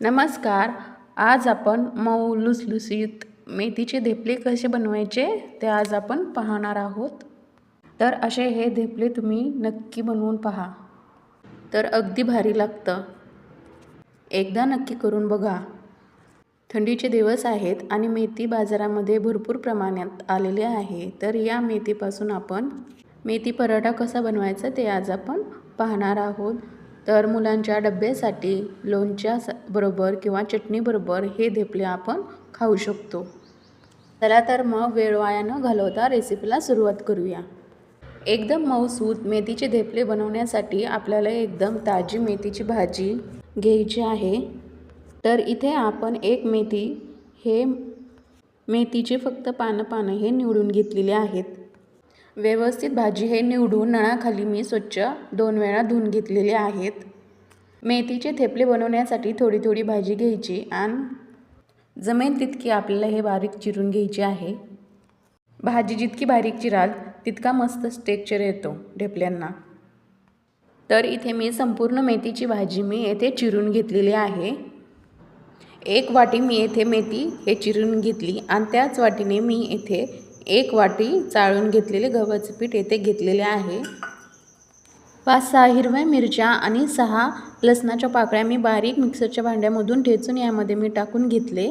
नमस्कार आज आपण मऊ लुसलुसीत मेथीचे धेपले कसे बनवायचे ते आज आपण पाहणार आहोत. तर असे हे धेपले तुम्ही नक्की बनवून पहा. तर अगदी भारी लागतं. एकदा नक्की करून बघा. थंडीचे दिवस आहेत आणि मेथी बाजारामध्ये भरपूर प्रमाणात आलेले आहे. तर या मेथीपासून आपण मेथी पराठा कसा बनवायचा ते आज आपण पाहणार आहोत. तर मुलांच्या डब्यासाठी लोणच्या स- बरोबर किंवा चटणीबरोबर हे धेपले आपण खाऊ शकतो. चला तर मग वेळ वाया न घालवता रेसिपीला सुरुवात करूया. एकदम मऊसूत मेथीचे धेपले बनवण्यासाठी आपल्याला एकदम ताजी मेथीची भाजी घ्यायची आहे. तर इथे आपण एक मेथी हे मेथीचे फक्त पानं पानं हे निवडून घेतलेले आहेत. व्यवस्थित भाजी हे निवडून नळाखाली मी स्वच्छ दोन वेळा धुवून घेतलेले आहेत. मेथीचे थेपले बनवण्यासाठी थोडी थोडी भाजी घ्यायची आणि जमेल तितकी आपल्याला हे बारीक चिरून घ्यायची आहे. भाजी जितकी बारीक चिराल तितका मस्त टेक्चर येतो ढेपल्यांना. तर इथे मी संपूर्ण मेथीची भाजी मी येथे चिरून घेतलेली आहे. एक वाटी मी येथे मेथी हे चिरून घेतली आणि त्याच वाटीने मी येथे एक वाटी चाळून घेतलेले गव्हाचे पीठ येथे घेतलेले आहे. पाच सहा हिरव्या मिरच्या आणि सहा लसणाच्या पाकळ्या मी बारीक मिक्सरच्या भांड्यामधून ठेचून यामध्ये मी टाकून घेतले.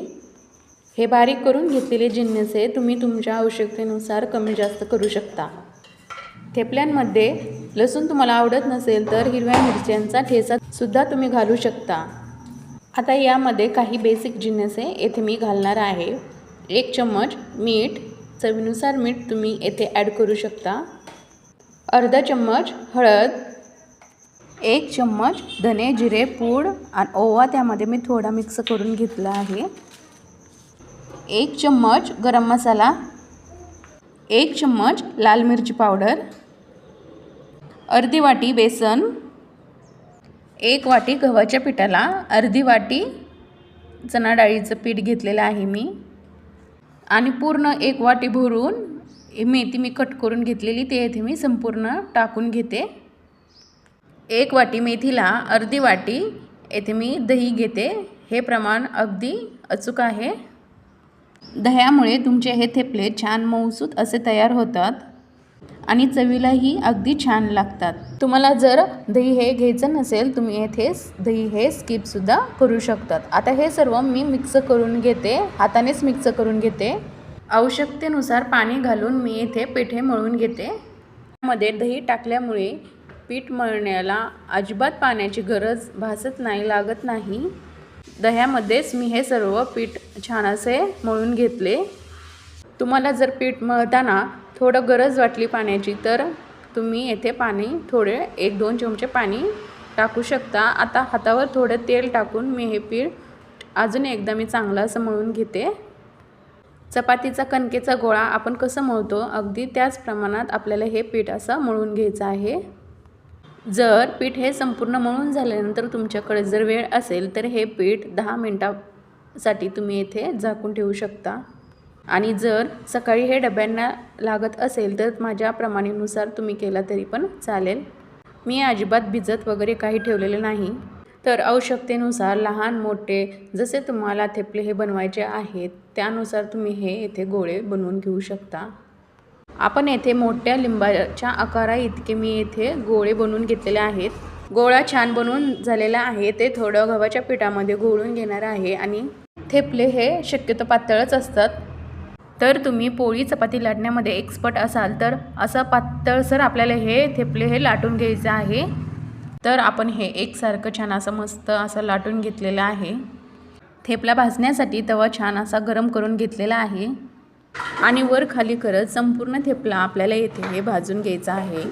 हे बारीक करून घेतलेले जिन्नसे तुम्ही तुमच्या आवश्यकतेनुसार कमी जास्त करू शकता. थेपल्यांमध्ये लसूण तुम्हाला आवडत नसेल तर हिरव्या मिरच्यांचा ठेचा सुद्धा तुम्ही घालू शकता. आता यामध्ये काही बेसिक जिन्नसे येथे मी घालणार आहे. एक चम्मच मीठ चवीनुसार मीठ तुम्ही येथे ॲड करू शकता. अर्धा चम्मच हळद एक चम्मच धने जिरे पूड आणि ओवा त्यामध्ये मी थोडा मिक्स करून घेतला आहे. एक चम्मच गरम मसाला एक चम्मच लाल मिरची पावडर अर्धी वाटी बेसन एक वाटी गव्हाच्या पिठाला अर्धी वाटी चणा डाळीचं पीठ घेतलेलं आहे मी. आणि पूर्ण एक वाटी भरून ही मेथी मी कट करून घेतलेली ते येथे मी संपूर्ण टाकून घेते. एक वाटी मेथीला अर्धी वाटी येथे मी दही घेते. हे प्रमाण अगदी अचूक आहे. दह्यामुळे तुमचे हे थेपले छान मऊसूत असे तयार होतात. आणि चवीलाही अगदी छान लागतात. तुम्हाला जर दही हे घ्यायचं नसेल तुम्ही येथे दही हे स्किपसुद्धा करू शकतात. आता हे सर्व मी मिक्स करून घेते. हातानेच मिक्स करून घेते. आवश्यकतेनुसार पाणी घालून मी येथे पेठे मळून घेते. मध्ये दही टाकल्यामुळे पीठ मळण्याला अजिबात पाण्याची गरज भासत नाही लागत नाही. दह्यामध्येच मी हे सर्व पीठ छान असे मळून घेतले. तुम्हाला जर पीठ मळताना थोडं गरज वाटली पाण्याची तर तुम्ही येथे पाणी थोडे एक दोन चमचे पाणी टाकू शकता. आता हातावर थोडं तेल टाकून मी हे पीठ अजून एकदा मी चांगलं असं मळून घेते. चपातीचा कणकेचा गोळा आपण कसं मळतो? अगदी त्याच प्रमाणात आपल्याला हे पीठ असं मळून घ्यायचं आहे. जर पीठ हे संपूर्ण मळून झाल्यानंतर तुमच्याकडे जर वेळ असेल तर हे पीठ दहा मिनटासाठी तुम्ही येथे झाकून ठेवू शकता. आणि जर सकाळी हे डब्यांना लागत असेल तर माझ्या प्रमाणेनुसार तुम्ही केला तरी पण चालेल. मी अजिबात भिजत वगैरे काही ठेवलेले नाही. तर आवश्यकतेनुसार लहान मोठे जसे तुम्हाला थेपले हे बनवायचे आहेत त्यानुसार तुम्ही हे येथे गोळे बनवून घेऊ शकता. आपण येथे मोठ्या लिंबाच्या आकारा इतके मी येथे गोळे बनवून घेतलेले आहेत. गोळा छान बनवून झालेला आहे. ते थोडं गव्हाच्या पिठामध्ये घोळून घेणार आहे आणि थेपले हे शक्यतो पातळच असतात. तर तुम्ही पोळी चपाती लाटण्यामध्ये एक्सपर्ट असाल तर असं पातळसर आपल्याला हे थेपले हे लाटून घ्यायचं आहे. तर आपण हे एकसारखं छान असं मस्त असं लाटून घेतलेलं आहे. थेपला भाजण्यासाठी तवा छान असा गरम करून घेतलेला आहे. आणि वर खाली करत संपूर्ण थेपला आपल्याला येथे हे भाजून घ्यायचं आहे.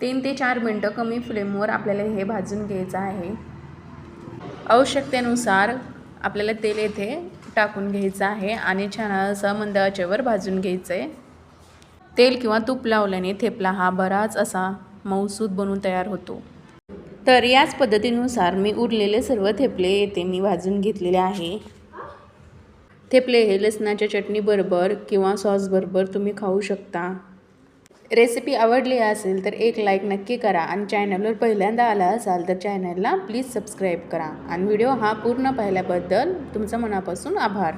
तीन ते चार मिनटं कमी फ्लेमवर आपल्याला हे भाजून घ्यायचं आहे. आवश्यकतेनुसार आपल्याला तेल येथे टाकून घ्यायचं आहे आणि छान असं मंद आचेवर भाजून घ्यायचं आहे तेल किंवा तूप लावल्याने थेपला हा बराच असा मऊसूद बनून तयार होतो. तर याच पद्धतीनुसार मी उरलेले सर्व थेपले येथे मी भाजून घेतलेले आहे. थेपले हे लसणाच्या चटणीबरोबर किंवा सॉसबरोबर तुम्ही खाऊ शकता. रेसिपी आवडली असेल तर एक लाईक नक्की करा आणि चॅनलवर पहिल्यांदा आला असाल तर चॅनलला प्लीज सबस्क्राईब करा. आणि व्हिडिओ हा पूर्ण पाहिल्याबद्दल तुमचं मनापासून आभार.